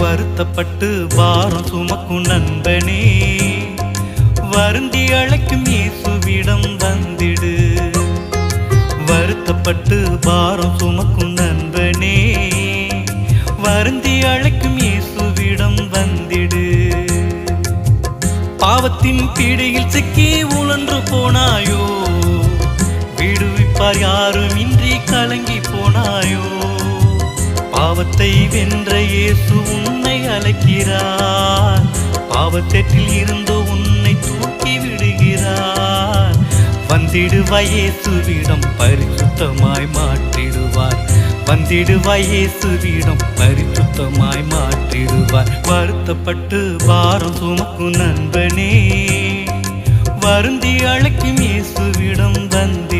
வருத்தப்பட்டு வாரம் சுமக்கும் நண்பனே வருந்தி அழைக்கும் இயேசுவிடம் வந்திடு. வருத்தப்பட்டு வாரம் சுமக்கும் நண்பனே வருந்தி அழைக்கும் இயேசுவிடம் வந்திடு. பாவத்தின் பீடையில் சிக்கி உழன்று போனாயோ விடுவிப்பார் யாரும் இன்றி கலங்கி போனாயோ. பாவத்தை வென்ற இயேசு உன்னை அழைக்கிறார். பாவத்தெற்றில் இருந்து உன்னை தூக்கி விடுகிறார். வந்திடுவாய் இயேசுவிடம் பரிசுத்தமாய் மாற்றிடுவார். வந்திடுவாய் இயேசுவிடம் பரிசுத்தமாய் மாற்றிடுவார். வருத்தப்பட்டு பாரம் சுமக்கும் நண்பனே வருந்தி அழைக்கும் இயேசுவிடம் வந்தி